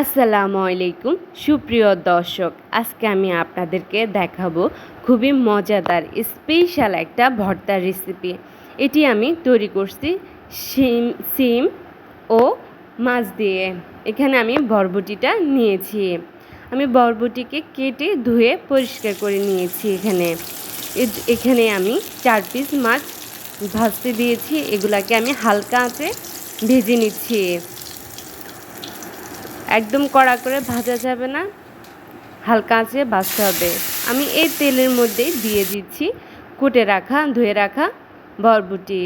আসসালামু আলাইকুম। সুপ্রিয় দর্শক, আজকে আমি আপনাদেরকে দেখাবো খুবই মজাদার স্পেশাল একটা ভর্তার রেসিপি এটি আমি তৈরি করছি সিম সিম ও মাছ দিয়ে। এখানে আমি বরবটিটা নিয়েছি। আমি বরবটিকে কেটে ধুয়ে পরিষ্কার করে নিয়েছি এখানে। এখানে আমি চার পিস মাছ ভাজতে দিয়েছি। এগুলাকে আমি হালকা আঁচে ভেজে নিচ্ছি। একদম কড়া করে ভাজা যাবে না। হালকা আঁচে ভাজতে হবে। আমি এই তেলের মধ্যেই দিয়ে দিচ্ছি, কুটে রাখা, ধুয়ে রাখা বরবটি।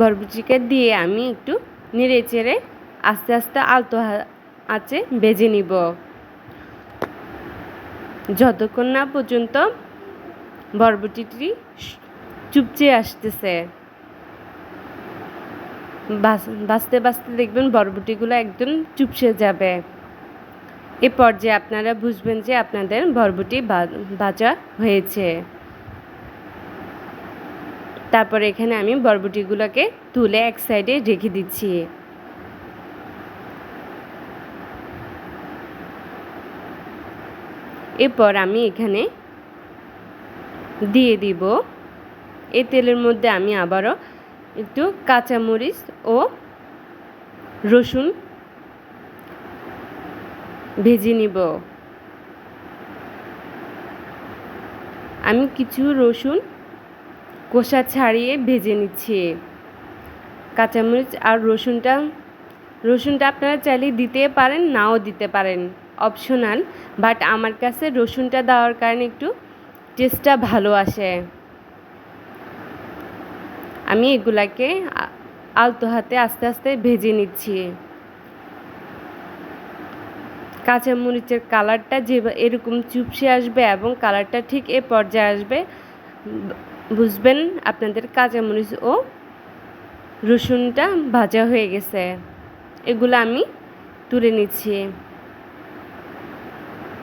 বরবটিকে দিয়ে আমি একটু নেড়ে চেড়ে আস্তে আস্তে আলতো আঁচে ভেজে নিব। যতক্ষণ না পর্যন্ত বরবটিটি চুপচে আসতেছে। বাঁচতে বাঁচতে দেখবেন বরবটিগুলো একদম চুপসে যাবে। এ পর্যায়ে আপনারা বুঝবেন যে আপনাদের বরবটি বা- ভাজা হয়েছে। তারপরে এখানে আমি বরবটিগুলোকে তুলে এক সাইডে রেখে দিচ্ছি। এরপর আমি এখানে দিয়ে দিব। এই তেলের মধ্যে আমি আবারও একটু কাঁচামরিচ ও রসুন ভেজে নিব। আমি কিছু রসুন কোষা ছাড়িয়ে ভেজে নিচ্ছি। কাঁচামরিচ আর রসুনটা রসুনটা আপনারা চাইলে দিতে পারেন, নাও দিতে পারেন। অপশনাল বাট আমার কাছে রসুনটা দেওয়ার কারণে একটু টেস্টটা ভালো আসে। আমি এগুলাকে আলতো হাতে আস্তে আস্তে ভেজে নিচ্ছি। কাঁচামরিচের কালারটা যে এরকম চুপসে আসবে এবং কালারটা ঠিক এ পর্যায়ে আসবে। বুঝবেন আপনাদের কাঁচামরিচ ও রসুনটা ভাজা হয়ে গেছে। এগুলো আমি তুলে নিচ্ছি।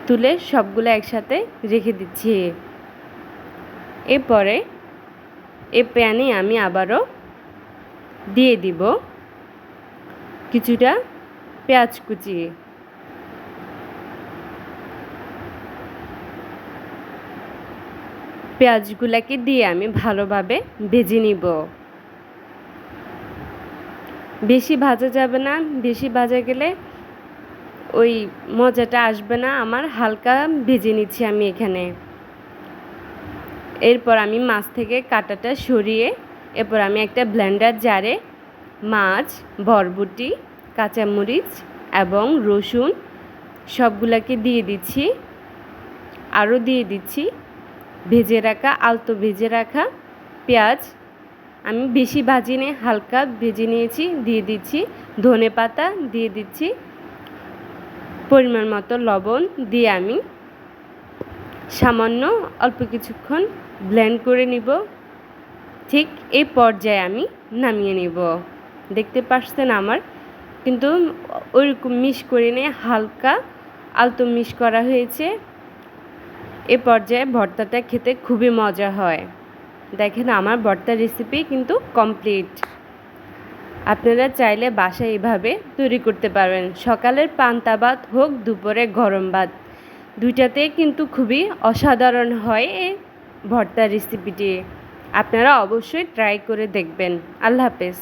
তুলে সবগুলো একসাথে রেখে দিচ্ছি। এরপরে এ প্যানে আমি আবারও দিয়ে দিব কিছুটা পেঁয়াজ কুচি। পেঁয়াজগুলাকে দিয়ে আমি ভালোভাবে ভেজে নিব। বেশি ভাজা যাবে না, বেশি ভাজা গেলে ওই মজাটা আসবে না, আমার হালকা ভেজে নিচ্ছি আমি এখানে। এরপর আমি মাছ থেকে কাঁটাটা সরিয়ে, এরপর আমি একটা ব্লেন্ডার জারে মাছ, বরবটি, কাঁচামরিচ এবং রসুন সবগুলাকে দিয়ে দিচ্ছি। আরও দিয়ে দিচ্ছি। ভেজে রাখা, আলতো ভেজে রাখা পেঁয়াজ আমি বেশি ভাজিনি হালকা ভেজে নিয়েছি, দিয়ে দিচ্ছি। ধনে পাতা দিয়ে দিচ্ছি। পরিমাণ মতো লবণ দিয়ে আমি সামান্য অল্প কিছুক্ষণ ব্লেন্ড করে নিব। ঠিক এই পর্যায়ে আমি নামিয়ে নিব। দেখতে পাচ্ছেন আমার? কিন্তু ওইরকম মিশ করে নিয়ে হালকা আলতো মিশ করা হয়েছে। এ পর্যায়ে ভর্তাটা খেতে খুবই মজা হয়। দেখেন আমার ভর্তার রেসিপি কিন্তু কমপ্লিট আপনারা চাইলে বাসায় এভাবে তৈরি করতে পারবেন সকালের পান্তা ভাত হোক, দুপুরে গরম ভাত। দুইটাতেই কিন্তু খুবই অসাধারণ হয় এই ভর্তা রেসিপিটি আপনারা অবশ্যই ট্রাই করে দেখবেন। আল্লাহ হাফেজ।